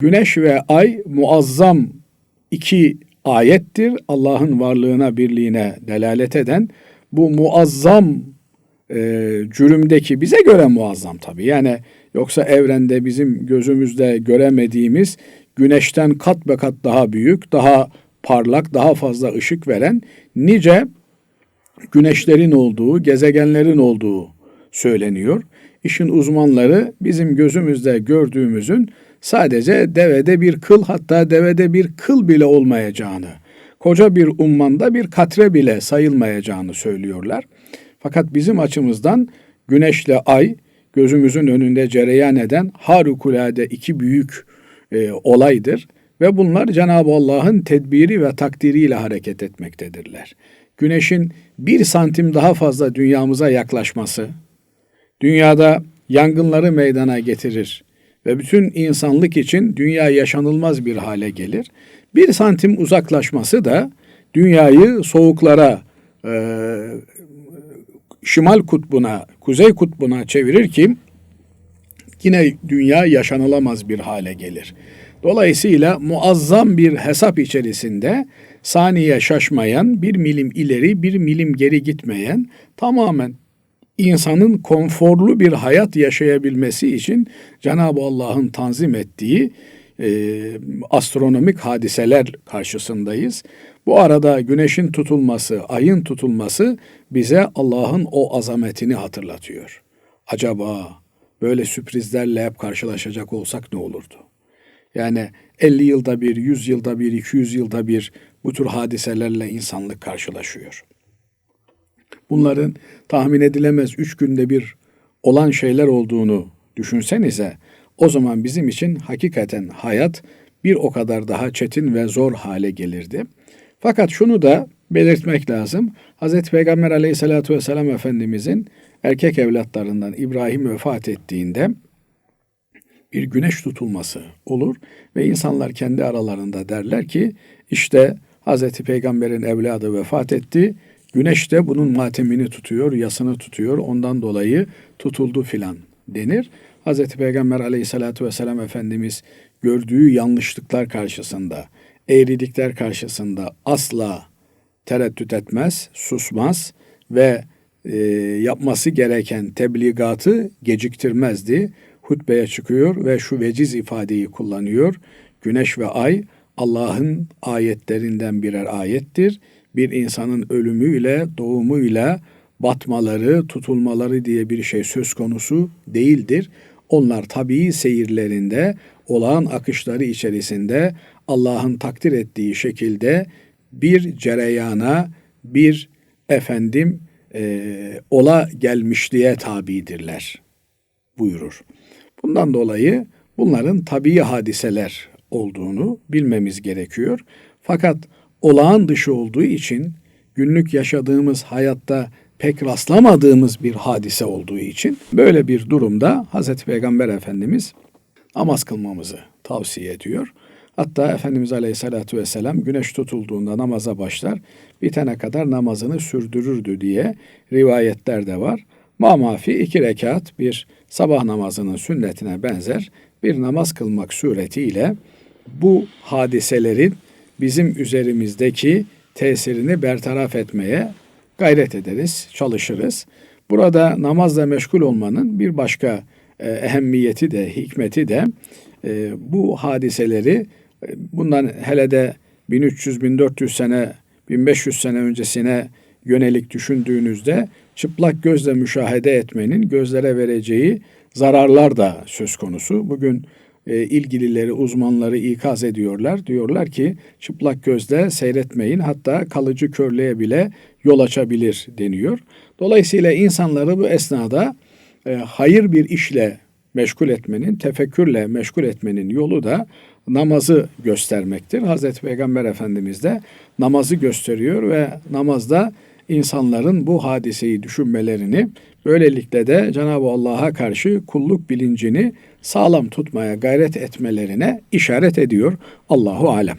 Güneş ve ay muazzam iki ayettir. Allah'ın varlığına, birliğine delalet eden bu muazzam e, cürümdeki bize göre muazzam tabii. Yani yoksa evrende bizim gözümüzde göremediğimiz güneşten kat be kat daha büyük, daha parlak, daha fazla ışık veren nice güneşlerin olduğu, gezegenlerin olduğu söyleniyor. İşin uzmanları bizim gözümüzde gördüğümüzün sadece devede bir kıl hatta devede bir kıl bile olmayacağını, koca bir ummanda bir katre bile sayılmayacağını söylüyorlar. Fakat bizim açımızdan güneşle ay gözümüzün önünde cereyan eden harikulade iki büyük e, olaydır ve bunlar Cenab-ı Allah'ın tedbiri ve takdiriyle hareket etmektedirler. Güneşin bir santim daha fazla dünyamıza yaklaşması, dünyada yangınları meydana getirir ve bütün insanlık için dünya yaşanılmaz bir hale gelir. Bir santim uzaklaşması da dünyayı soğuklara, e, şimal kutbuna, kuzey kutbuna çevirir ki yine dünya yaşanılamaz bir hale gelir. Dolayısıyla muazzam bir hesap içerisinde saniye şaşmayan, bir milim ileri, bir milim geri gitmeyen, tamamen insanın konforlu bir hayat yaşayabilmesi için Cenab-ı Allah'ın tanzim ettiği e, astronomik hadiseler karşısındayız. Bu arada güneşin tutulması, ayın tutulması bize Allah'ın o azametini hatırlatıyor. Acaba böyle sürprizlerle hep karşılaşacak olsak ne olurdu? Yani 50 yılda bir, 100 yılda bir, 200 yılda bir bu tür hadiselerle insanlık karşılaşıyor. Bunların tahmin edilemez üç günde bir olan şeyler olduğunu düşünsenize o zaman bizim için hakikaten hayat bir o kadar daha çetin ve zor hale gelirdi. Fakat şunu da belirtmek lazım. Hz. Peygamber aleyhissalatü vesselam Efendimizin erkek evlatlarından İbrahim vefat ettiğinde bir güneş tutulması olur ve insanlar kendi aralarında derler ki işte Hz. Peygamber'in evladı vefat etti. Güneş de bunun matemini tutuyor, yasını tutuyor. Ondan dolayı tutuldu filan denir. Hz. Peygamber aleyhissalatü vesselam Efendimiz gördüğü yanlışlıklar karşısında, eğrilikler karşısında asla tereddüt etmez, susmaz ve e, yapması gereken tebligatı geciktirmezdi. Hutbeye çıkıyor ve şu veciz ifadeyi kullanıyor. Güneş ve ay Allah'ın ayetlerinden birer ayettir. Bir insanın ölümüyle, doğumuyla batmaları, tutulmaları diye bir şey söz konusu değildir. Onlar tabii seyirlerinde, olağan akışları içerisinde Allah'ın takdir ettiği şekilde bir cereyana, bir efendim e, ola gelmişliğe tabidirler buyurur. Bundan dolayı bunların tabii hadiseler olduğunu bilmemiz gerekiyor. Fakat olağan dışı olduğu için günlük yaşadığımız hayatta pek rastlamadığımız bir hadise olduğu için böyle bir durumda Hazreti Peygamber Efendimiz namaz kılmamızı tavsiye ediyor. Hatta Efendimiz Aleyhisselatü Vesselam güneş tutulduğunda namaza başlar, bitene kadar namazını sürdürürdü diye rivayetler de var. Mamafi iki rekat bir sabah namazının sünnetine benzer bir namaz kılmak suretiyle bu hadiselerin bizim üzerimizdeki tesirini bertaraf etmeye gayret ederiz, çalışırız. Burada namazla meşgul olmanın bir başka e, ehemmiyeti de, hikmeti de e, bu hadiseleri e, bundan hele de 1300-1400 sene, 1500 sene öncesine yönelik düşündüğünüzde çıplak gözle müşahede etmenin gözlere vereceği zararlar da söz konusu. Bugün e, ilgilileri, uzmanları ikaz ediyorlar. Diyorlar ki çıplak gözle seyretmeyin hatta kalıcı körlüğe bile yol açabilir deniyor. Dolayısıyla insanları bu esnada e, hayır bir işle meşgul etmenin, tefekkürle meşgul etmenin yolu da namazı göstermektir. Hazreti Peygamber Efendimiz de namazı gösteriyor ve namazda insanların bu hadiseyi düşünmelerini böylelikle de Cenab-ı Allah'a karşı kulluk bilincini sağlam tutmaya gayret etmelerine işaret ediyor. Allahu alem.